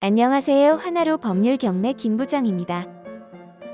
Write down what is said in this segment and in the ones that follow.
안녕하세요. 하나로 법률 경매 김부장입니다.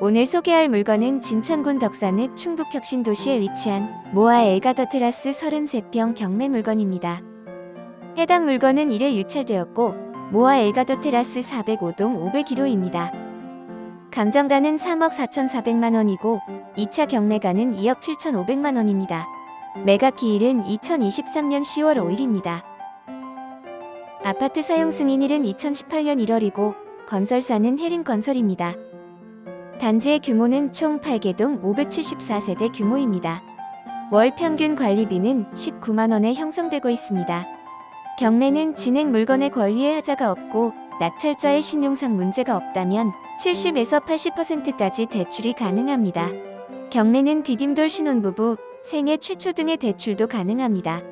오늘 소개할 물건은 진천군 덕산읍 충북혁신도시에 위치한 모아 엘가더 테라스 33평 경매 물건입니다. 해당 물건은 1회 유찰되었고 모아 엘가더 테라스 405동 501호입니다. 감정가는 3억 4,400만 원이고 2차 경매가는 2억 7,500만 원입니다. 매각 기일은 2023년 10월 5일입니다. 아파트 사용 승인일은 2018년 1월이고 건설사는 해림건설입니다. 단지의 규모는 총 8개동 574세대 규모입니다. 월 평균 관리비는 19만 원에 형성되고 있습니다. 경매는 진행 물건의 권리에 하자가 없고 낙찰자의 신용상 문제가 없다면 70에서 80%까지 대출이 가능합니다. 경매는 디딤돌 신혼부부, 생애 최초 등의 대출도 가능합니다.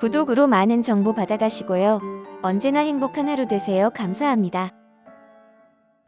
구독으로 많은 정보 받아가시고요. 언제나 행복한 하루 되세요. 감사합니다.